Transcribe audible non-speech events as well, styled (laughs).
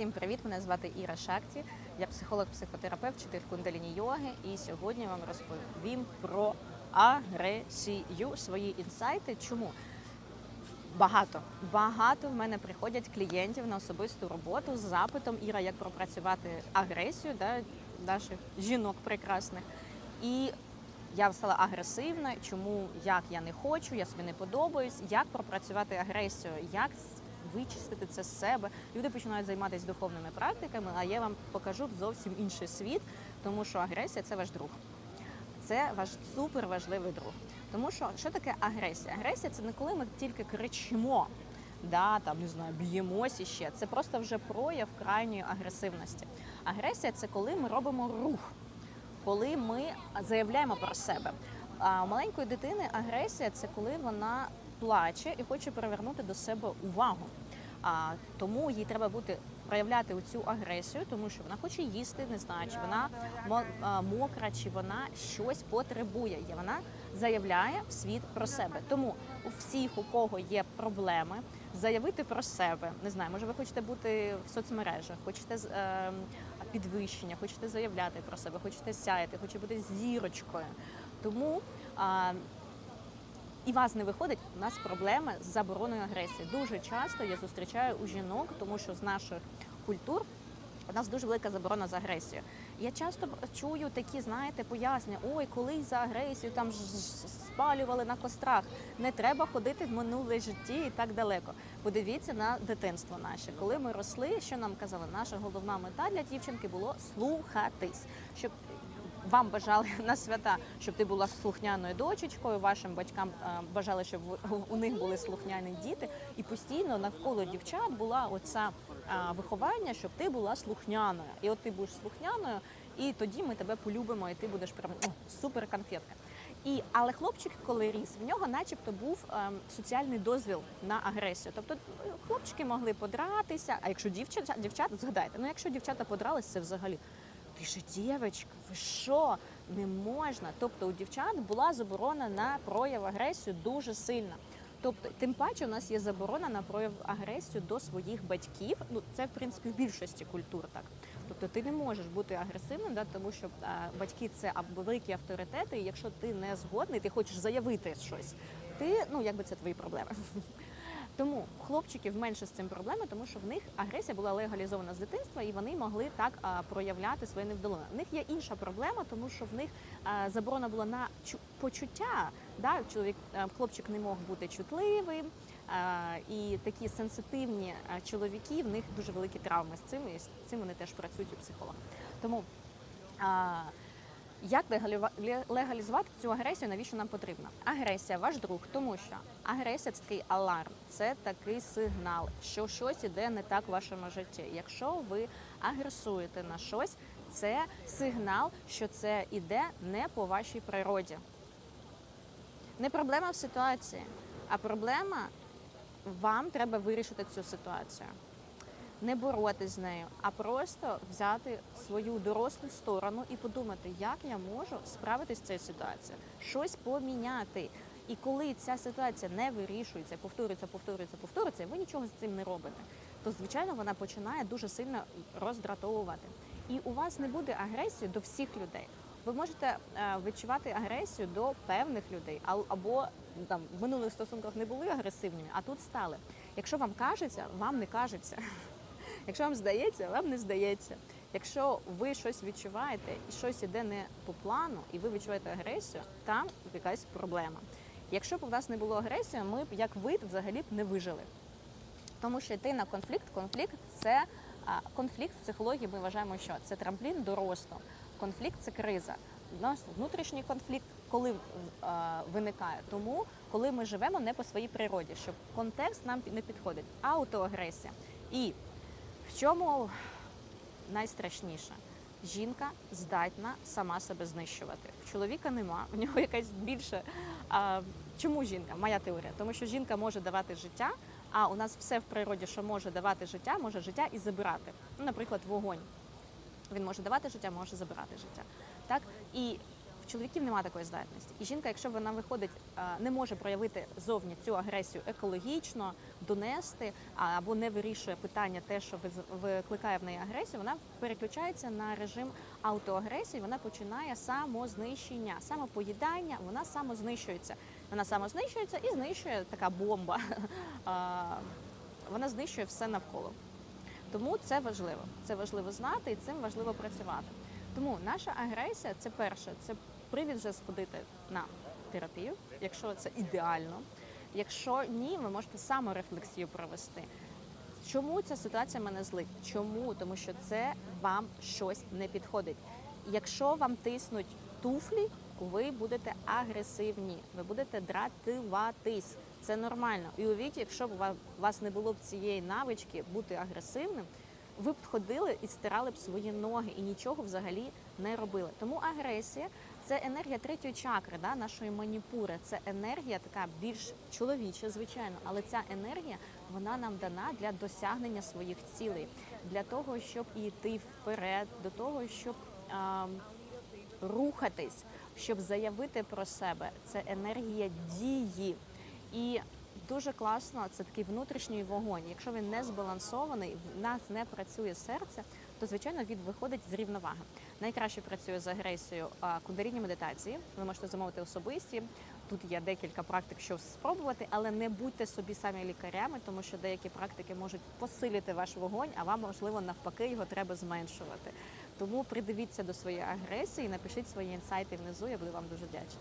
Всім привіт! Мене звати Іра Шакті. Я психолог-психотерапевт, вчитель кундаліні йоги. І сьогодні вам розповім про агресію, свої інсайти. Чому? Багато багато в мене приходять клієнтів на особисту роботу з запитом Іра, як пропрацювати агресію да, наших жінок прекрасних. І я стала агресивна. Чому як я не хочу, я собі не подобаюсь, як пропрацювати агресію, як вичистити це з себе. Люди починають займатися духовними практиками, а я вам покажу зовсім інший світ, тому що агресія це ваш друг. Це ваш супер важливий друг. Тому що що таке агресія? Агресія це не коли ми тільки кричимо, да, там не знаю, б'ємося ще. Це просто вже прояв крайньої агресивності. Агресія це коли ми робимо рух, коли ми заявляємо про себе. А у маленької дитини агресія це коли вона плаче і хоче привернути до себе увагу. А тому їй треба бути проявляти цю агресію, тому що вона хоче їсти, не знаю, чи вона мо- мокра, чи вона щось потребує. І вона заявляє в світ про себе. Тому у всіх, у кого є проблеми, заявити про себе. Не знаю, може ви хочете бути в соцмережах, хочете ем, підвищення, хочете заявляти про себе, хочете сяяти, хочете бути зірочкою. Тому а, і вас не виходить, у нас проблеми з забороною агресії. Дуже часто я зустрічаю у жінок, тому що з наших культур у нас дуже велика заборона з агресією. Я часто чую такі, знаєте, пояснення: ой, колись за агресію там ж- спалювали на кострах. Не треба ходити в минуле житті і так далеко. Подивіться на дитинство наше. Коли ми росли, що нам казали, наша головна мета для дівчинки було слухатись, щоб вам бажали (laughs) на свята, щоб ти була слухняною дочечкою. Вашим батькам е, бажали, щоб у них були слухняні діти, і постійно навколо дівчат була оця е, виховання, щоб ти була слухняною. І от ти будеш слухняною, і тоді ми тебе полюбимо, і ти будеш прям о, супер конфетка. І але хлопчик, коли ріс, в нього, начебто, був ем, соціальний дозвіл на агресію. Тобто е, хлопчики могли подратися. А якщо дівчата, дівчата, згадайте, ну якщо дівчата подрались, це взагалі ж дівчинка, ви що? Не можна. Тобто у дівчат була заборона на прояв агресію дуже сильна. Тобто, тим паче, у нас є заборона на прояв агресію до своїх батьків. Ну це в принципі в більшості культур так. Тобто ти не можеш бути агресивним, да, тому що а, батьки це великі авторитети. І якщо ти не згодний, ти хочеш заявити щось, ти ну якби це твої проблеми. Тому хлопчиків менше з цим проблеми, тому що в них агресія була легалізована з дитинства, і вони могли так а, проявляти своє невдоволення. В них є інша проблема, тому що в них а, заборона була на чу- почуття. Да? Чоловік, а, хлопчик не мог бути чутливим, а, і такі сенситивні чоловіки, в них дуже великі травми з цим, і з цим вони теж працюють у психолога. Тому а, як легалізувати цю агресію? Навіщо нам потрібна? Агресія ваш друг, тому що агресія це такий аларм, це такий сигнал, що щось іде не так в вашому житті. Якщо ви агресуєте на щось, це сигнал, що це іде не по вашій природі. Не проблема в ситуації, а проблема вам треба вирішити цю ситуацію не боротись з нею, а просто взяти свою дорослу сторону і подумати, як я можу справитись з цією ситуацією, щось поміняти. І коли ця ситуація не вирішується, повторюється, повторюється, повторюється, і ви нічого з цим не робите, то звичайно вона починає дуже сильно роздратовувати. І у вас не буде агресії до всіх людей. Ви можете е, відчувати агресію до певних людей, а- або там в минулих стосунках не були агресивними, а тут стали. Якщо вам кажеться, вам не кажеться. Якщо вам здається, вам не здається. Якщо ви щось відчуваєте і щось іде не по плану, і ви відчуваєте агресію, там якась проблема. Якщо б у вас не було агресії, ми б як вид взагалі б не вижили. Тому що йти на конфлікт, конфлікт це конфлікт в психології. Ми вважаємо, що це трамплін до росту. Конфлікт це криза. У нас внутрішній конфлікт, коли а, виникає, тому коли ми живемо не по своїй природі, що контекст нам не підходить. Аутоагресія. І в чому найстрашніше? Жінка здатна сама себе знищувати. Чоловіка нема, в нього якась більше. А, чому жінка? Моя теорія. Тому що жінка може давати життя, а у нас все в природі, що може давати життя, може життя і забирати. Ну, наприклад, вогонь. Він може давати життя, може забирати життя. Так? І чоловіків немає такої здатності. І жінка, якщо вона виходить, е, не може проявити зовні цю агресію екологічно, донести або не вирішує питання, те, що викликає в неї агресію, вона переключається на режим аутоагресії. Вона починає самознищення, самопоїдання. Вона самознищується. Вона самознищується і знищує така бомба. (laughs) Вона знищує все навколо. Тому це важливо. Це важливо знати і цим важливо працювати. Тому наша агресія це перше, це привід вже сходити на терапію, якщо це ідеально. Якщо ні, ви можете саморефлексію провести. Чому ця ситуація мене злить? Чому? Тому що це вам щось не підходить. Якщо вам тиснуть туфлі, ви будете агресивні, ви будете дратуватись. Це нормально. І уявіть, якщо б у вас не було б цієї навички бути агресивним, ви б ходили і стирали б свої ноги і нічого взагалі не робили. Тому агресія це енергія третьої чакри, да, нашої маніпури. Це енергія така більш чоловіча, звичайно, але ця енергія вона нам дана для досягнення своїх цілей, для того, щоб йти вперед, до того, щоб а, рухатись, щоб заявити про себе. Це енергія дії. І дуже класно, це такий внутрішній вогонь. Якщо він не збалансований, в нас не працює серце, то звичайно він виходить з рівноваги. Найкраще працює з агресією а, кундаріні медитації. Ви можете замовити особисті. Тут є декілька практик, що спробувати, але не будьте собі самі лікарями, тому що деякі практики можуть посилити ваш вогонь, а вам можливо навпаки його треба зменшувати. Тому придивіться до своєї агресії, напишіть свої інсайти внизу. Я буду вам дуже вдячна.